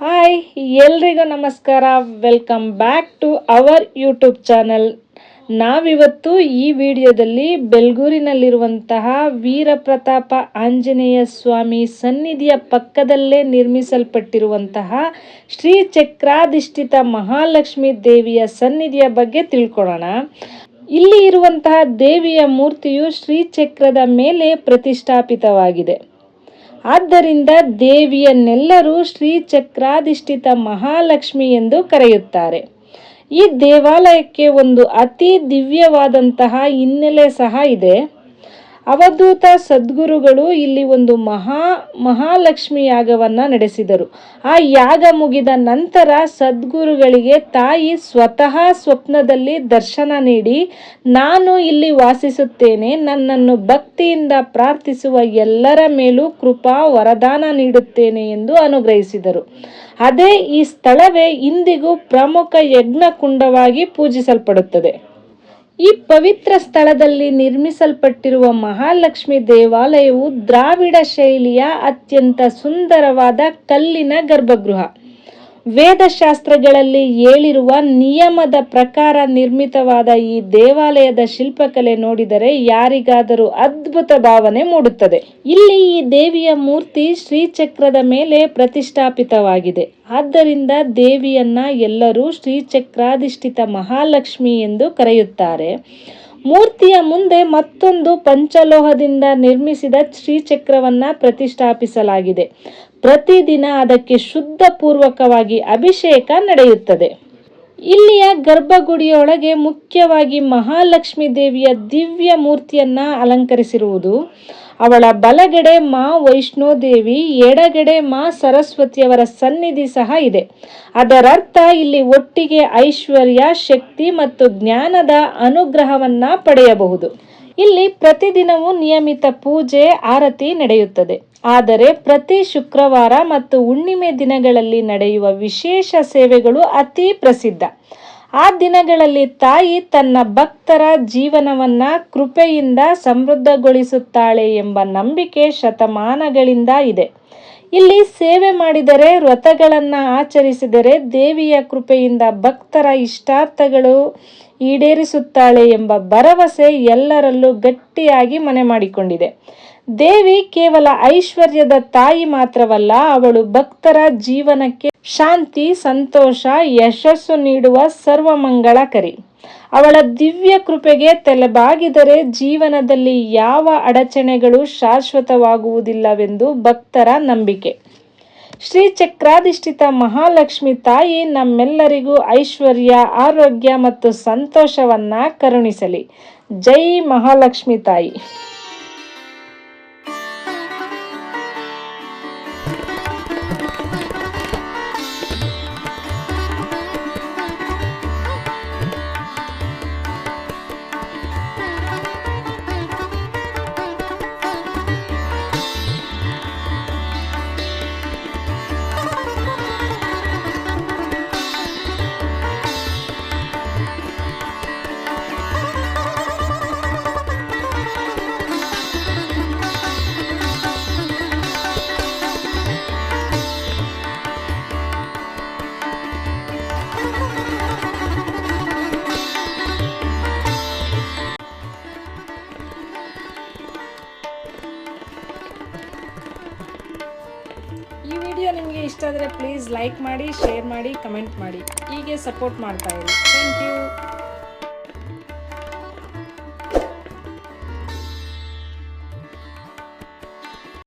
Hi ಎಲ್ರಿಗೂ ನಮಸ್ಕಾರ. Welcome back to our YouTube channel ನಾವಿವತ್ತು ಈ ವಿಡಿಯೋದಲ್ಲಿ ಬೆಲ್ಗೂರಿನಲ್ಲಿರುವಂತಹ ವೀರಪ್ರತಾಪ ಆಂಜನೇಯ ಸ್ವಾಮಿ ಸನ್ನಿಧಿಯ ಪಕ್ಕದಲ್ಲೇ ನಿರ್ಮಿಸಲ್ಪಟ್ಟಿರುವಂತಹ ಶ್ರೀ ಚಕ್ರಾಧಿಷ್ಠಿತ ಮಹಾಲಕ್ಷ್ಮಿ ದೇವಿಯ ಸನ್ನಿಧಿಯ ಬಗ್ಗೆ ತಿಳ್ಕೊಳ್ಳೋಣ. ಇಲ್ಲಿ ಇರುವಂತಹ ದೇವಿಯ ಮೂರ್ತಿಯು ಶ್ರೀಚಕ್ರದ ಮೇಲೆ ಪ್ರತಿಷ್ಠಾಪಿತವಾಗಿದೆ. ಆದ್ದರಿಂದ ದೇವಿಯನ್ನೆಲ್ಲರೂ ಶ್ರೀ ಚಕ್ರಾಧಿಷ್ಠಿತ ಮಹಾಲಕ್ಷ್ಮಿ ಎಂದು ಕರೆಯುತ್ತಾರೆ. ಈ ದೇವಾಲಯಕ್ಕೆ ಒಂದು ಅತಿ ದಿವ್ಯವಾದಂತಹ ಹಿನ್ನೆಲೆ ಸಹ ಇದೆ. ಅವಧೂತ ಸದ್ಗುರುಗಳು ಇಲ್ಲಿ ಒಂದು ಮಹಾ, ಮಹಾಲಕ್ಷ್ಮಿ ಯಾಗವನ್ನು ನಡೆಸಿದರು. ಆ ಯಾಗ ಮುಗಿದ ನಂತರ ಸದ್ಗುರುಗಳಿಗೆ ತಾಯಿ ಸ್ವತಃ ಸ್ವಪ್ನದಲ್ಲಿ ದರ್ಶನ ನೀಡಿ, ನಾನು ಇಲ್ಲಿ ವಾಸಿಸುತ್ತೇನೆ. ನನ್ನನ್ನು ಭಕ್ತಿಯಿಂದ ಪ್ರಾರ್ಥಿಸುವ ಎಲ್ಲರ ಮೇಲೂ ಕೃಪಾ, ವರದಾನ ನೀಡುತ್ತೇನೆ ಎಂದು ಅನುಗ್ರಹಿಸಿದರು. ಅದೇ ಈ ಸ್ಥಳವೇ ಇಂದಿಗೂ ಪ್ರಮುಖ ಯಜ್ಞಕುಂಡವಾಗಿ ಪೂಜಿಸಲ್ಪಡುತ್ತದೆ. ಈ ಪವಿತ್ರ ಸ್ಥಳದಲ್ಲಿ ನಿರ್ಮಿಸಲ್ಪಟ್ಟಿರುವ ಮಹಾಲಕ್ಷ್ಮಿ ದೇವಾಲಯವು ದ್ರಾವಿಡ ಶೈಲಿಯ ಅತ್ಯಂತ ಸುಂದರವಾದ ಕಲ್ಲಿನ ಗರ್ಭಗೃಹ. ವೇದಶಾಸ್ತ್ರಗಳಲ್ಲಿ ಹೇಳಿರುವ ನಿಯಮದ ಪ್ರಕಾರ ನಿರ್ಮಿತವಾದ ಈ ದೇವಾಲಯದ ಶಿಲ್ಪಕಲೆ ನೋಡಿದರೆ ಯಾರಿಗಾದರೂ ಅದ್ಭುತ ಭಾವನೆ ಮೂಡುತ್ತದೆ. ಇಲ್ಲಿ ಈ ದೇವಿಯ ಮೂರ್ತಿ ಶ್ರೀಚಕ್ರದ ಮೇಲೆ ಪ್ರತಿಷ್ಠಾಪಿತವಾಗಿದೆ. ಆದ್ದರಿಂದ ದೇವಿಯನ್ನ ಎಲ್ಲರೂ ಶ್ರೀಚಕ್ರಾಧಿಷ್ಠಿತ ಮಹಾಲಕ್ಷ್ಮಿ ಎಂದು ಕರೆಯುತ್ತಾರೆ. ಮೂರ್ತಿಯ ಮುಂದೆ ಮತ್ತೊಂದು ಪಂಚಲೋಹದಿಂದ ನಿರ್ಮಿಸಿದ ಶ್ರೀಚಕ್ರವನ್ನು ಪ್ರತಿಷ್ಠಾಪಿಸಲಾಗಿದೆ. ಪ್ರತಿದಿನ ಅದಕ್ಕೆ ಶುದ್ಧ ಪೂರ್ವಕವಾಗಿ ಅಭಿಷೇಕ ನಡೆಯುತ್ತದೆ. ಇಲ್ಲಿಯ ಗರ್ಭಗುಡಿಯೊಳಗೆ ಮುಖ್ಯವಾಗಿ ಮಹಾಲಕ್ಷ್ಮಿ ದೇವಿಯ ದಿವ್ಯ ಮೂರ್ತಿಯನ್ನ ಅಲಂಕರಿಸಿರುವುದು. ಅವಳ ಬಲಗಡೆ ಮಾ ವೈಷ್ಣೋದೇವಿ, ಎಡಗಡೆ ಮಾ ಸರಸ್ವತಿಯವರ ಸನ್ನಿಧಿ ಸಹ ಇದೆ. ಅದರರ್ಥ, ಇಲ್ಲಿ ಒಟ್ಟಿಗೆ ಐಶ್ವರ್ಯ, ಶಕ್ತಿ ಮತ್ತು ಜ್ಞಾನದ ಅನುಗ್ರಹವನ್ನ ಪಡೆಯಬಹುದು. ಇಲ್ಲಿ ಪ್ರತಿದಿನವೂ ನಿಯಮಿತ ಪೂಜೆ, ಆರತಿ ನಡೆಯುತ್ತದೆ. ಆದರೆ ಪ್ರತಿ ಶುಕ್ರವಾರ ಮತ್ತು ಹುಣ್ಣಿಮೆ ದಿನಗಳಲ್ಲಿ ನಡೆಯುವ ವಿಶೇಷ ಸೇವೆಗಳು ಅತಿ ಪ್ರಸಿದ್ಧ. ಆ ದಿನಗಳಲ್ಲಿ ತಾಯಿ ತನ್ನ ಭಕ್ತರ ಜೀವನವನ್ನ ಕೃಪೆಯಿಂದ ಸಮೃದ್ಧಗೊಳಿಸುತ್ತಾಳೆ ಎಂಬ ನಂಬಿಕೆ ಶತಮಾನಗಳಿಂದ ಇದೆ. ಇಲ್ಲಿ ಸೇವೆ ಮಾಡಿದರೆ, ವ್ರತಗಳನ್ನು ಆಚರಿಸಿದರೆ ದೇವಿಯ ಕೃಪೆಯಿಂದ ಭಕ್ತರ ಇಷ್ಟಾರ್ಥಗಳು ಈಡೇರಿಸುತ್ತಾಳೆ ಎಂಬ ಭರವಸೆ ಎಲ್ಲರಲ್ಲೂ ಗಟ್ಟಿಯಾಗಿ ಮನೆ ಮಾಡಿಕೊಂಡಿದೆ. ದೇವಿ ಕೇವಲ ಐಶ್ವರ್ಯದ ತಾಯಿ ಮಾತ್ರವಲ್ಲ, ಅವಳು ಭಕ್ತರ ಜೀವನಕ್ಕೆ ಶಾಂತಿ, ಸಂತೋಷ, ಯಶಸ್ಸು ನೀಡುವ ಸರ್ವಮಂಗಳಕರಿ ಅವಳ ದಿವ್ಯ ಕೃಪೆಗೆ ತಲೆಬಾಗಿದರೆ ಜೀವನದಲ್ಲಿ ಯಾವ ಅಡಚಣೆಗಳು ಶಾಶ್ವತವಾಗುವುದಿಲ್ಲವೆಂದು ಭಕ್ತರ ನಂಬಿಕೆ. ಶ್ರೀ ಚಕ್ರಾಧಿಷ್ಠಿತ ಮಹಾಲಕ್ಷ್ಮಿ ತಾಯಿ ನಮ್ಮೆಲ್ಲರಿಗೂ ಐಶ್ವರ್ಯ, ಆರೋಗ್ಯ ಮತ್ತು ಸಂತೋಷವನ್ನ ಕರುಣಿಸಲಿ. ಜೈ ಮಹಾಲಕ್ಷ್ಮಿ ತಾಯಿ. ಈ ವಿಡಿಯೋ ನಿಮಗೆ ಇಷ್ಟ ಆದರೆ ಪ್ಲೀಸ್ ಲೈಕ್ ಮಾಡಿ, ಶೇರ್ ಮಾಡಿ, ಕಮೆಂಟ್ ಮಾಡಿ. ಹೀಗೆ ಸಪೋರ್ಟ್ ಮಾಡ್ತಾ ಇರಿ. Thank you.